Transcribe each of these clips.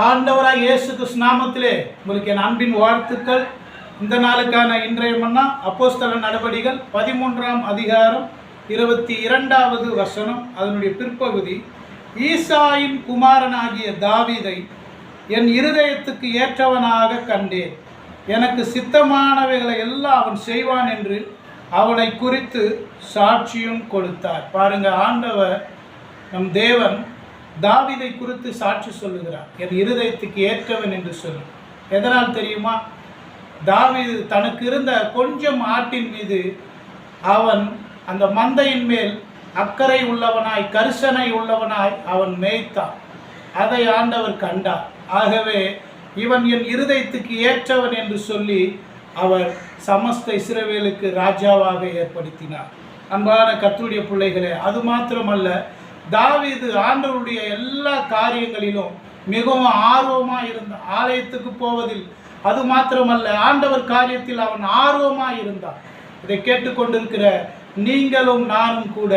ஆண்டவராக இயேசு கிருஷ்ணாமத்திலே உங்களுக்கு என் அன்பின் வாழ்த்துக்கள். இந்த நாளுக்கான இன்றைய மன்னா அப்போஸ்தல நடவடிகள் பதிமூன்றாம் அதிகாரம் இருபத்தி இரண்டாவது வசனம் அதனுடைய பிற்பகுதி. ஈசாயின் குமாரனாகிய தாவீதை என் இருதயத்துக்கு ஏற்றவனாக கண்டேன். எனக்கு சித்தமானவைகளை எல்லாம் அவன் செய்வான் என்று அவனை குறித்து சாட்சியும் கொடுத்தார். பாருங்க ஆண்டவர் நம் தேவன் தாவிதை குறித்து சாட்சி சொல்லுகிறார். என் இருதயத்துக்கு ஏற்றவன் என்று சொல்லும் எதனால் தெரியுமா? தாவிது தனக்கு இருந்த கொஞ்சம் ஆட்டின் மீது அவன் அந்த மந்தையின் மேல் அக்கறை உள்ளவனாய் கரிசனை உள்ளவனாய் அவன் மேய்த்தான். அதை ஆண்டவர் கண்டார். ஆகவே இவன் என் இருதயத்துக்கு ஏற்றவன் என்று சொல்லி அவர் சமஸ்த இஸ்ரவேலுக்கு ராஜாவாக ஏற்படுத்தினார். அன்பான கத்துடைய பிள்ளைகளே அது மாத்திரமல்ல தாவீது ஆண்டவருடைய எல்லா காரியங்களிலும் மிகவும் ஆர்வமாக இருந்தான் ஆலயத்துக்கு போவதில் அது மாத்திரமல்ல ஆண்டவர் காரியத்தில் அவன் ஆர்வமாக இருந்தான். இதை கேட்டுக்கொண்டிருக்கிற நீங்களும் நானும் கூட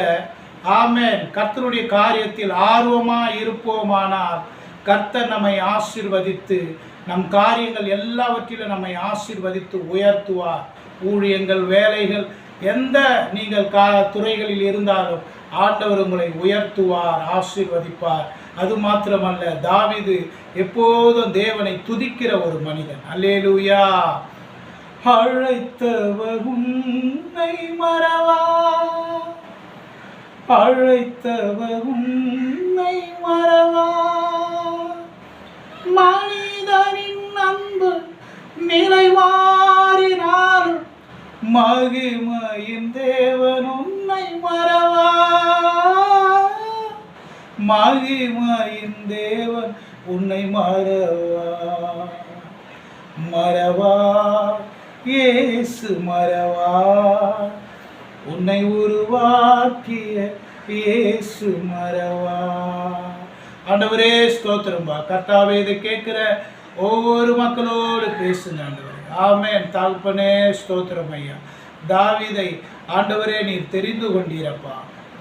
ஆமேன். கர்த்தருடைய காரியத்தில் ஆர்வமாக இருப்போமானால் கர்த்தர் நம்மை ஆசிர்வதித்து நம் காரியங்கள் எல்லாவற்றிலும் நம்மை ஆசிர்வதித்து உயர்த்துவார். ஊழியங்கள் வேலைகள் எந்த நீங்கள் கா துறைகளில் இருந்தாலும் ஆண்டவர் உங்களை உயர்த்துவார் ஆசீர்வதிப்பார். அது மாத்திரமல்ல தாவிது எப்போதும் தேவனை துதிக்கிற ஒரு மனிதன். அல்லேலூயா. அழைத்தவர் உன்னை மறவா. அழைத்தவர் உன்னை மறவா. மனிதனின் மகிமையின் தேவன் உன்னை மறவா. மகிமையின் தேவன் உன்னை மறவா. மறவா. இயேசு மறவா. உன்னை உருவாக்கிய இயேசு மறவா. ஆண்டவரே ஸ்தோத்திரம்பா கர்த்தாவே இதை கேட்கிற ஒவ்வொரு மக்களோடு பேசுங்க ஆமேன். தாழ்ப்பனே ஸ்தோத்திரம் ஐயா. தாவிதை ஆண்டவரே நீர் தெரிந்து கொண்டீரப்பா.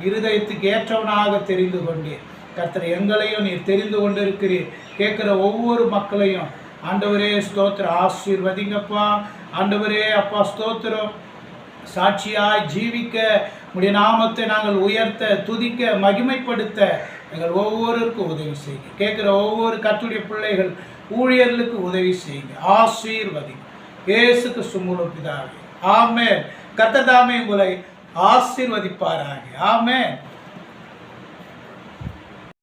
இருதயத்துக்கு ஏற்றவனாக தெரிந்து கொண்டீர். கர்த்தர் எங்களையும் நீர் தெரிந்து கொண்டிருக்கிறீர். கேட்குற ஒவ்வொரு மக்களையும் ஆண்டவரே ஸ்தோத்திரம் ஆசீர்வதிங்கப்பா. ஆண்டவரே அப்பா ஸ்தோத்திரம். சாட்சியாய் ஜீவிக்க உடைய நாமத்தை நாங்கள் உயர்த்த துதிக்க மகிமைப்படுத்த எங்கள் ஒவ்வொருக்கும் உதவி செய்யுங்க. கேட்குற ஒவ்வொரு கத்துடைய பிள்ளைகள் ஊழியர்களுக்கு உதவி செய்யுங்க. இயேசு கிறிஸ்து சுமுழு பிதாவே. ஆமென். கர்த்ததாமே உங்களை ஆசீர்வதிப்பாராக. ஆமே